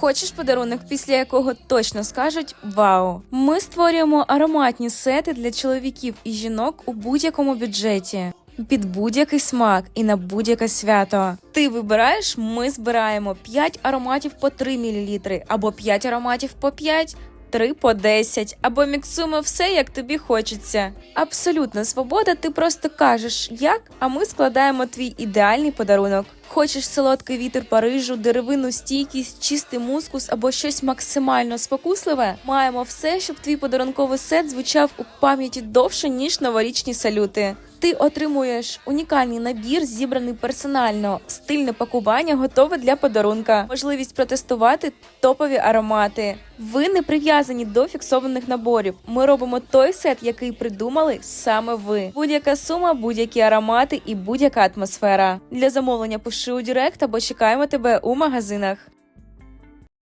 Хочеш подарунок, після якого точно скажуть Вау! Ми створюємо ароматні сети для чоловіків і жінок у будь-якому бюджеті. Під будь-який смак і на будь-яке свято. Ти вибираєш, ми збираємо 5 ароматів по 3 мл або 5 ароматів по 5, 3 по 10, або міксуємо все, як тобі хочеться. Абсолютна свобода, ти просто кажеш як, а ми складаємо твій ідеальний подарунок. Хочеш солодкий вітер Парижу, деревинну стійкість, чистий мускус або щось максимально спокусливе? Маємо все, щоб твій подарунковий сет звучав у пам'яті довше, ніж новорічні салюти. Ти отримуєш унікальний набір, зібраний персонально, стильне пакування, готове для подарунка, можливість протестувати топові аромати. Ви не прив'язані до фіксованих наборів. Ми робимо той сет, який придумали саме ви. Будь-яка сума, будь-які аромати і будь-яка атмосфера. Для замовлення пиши у Директ або чекаємо тебе у магазинах.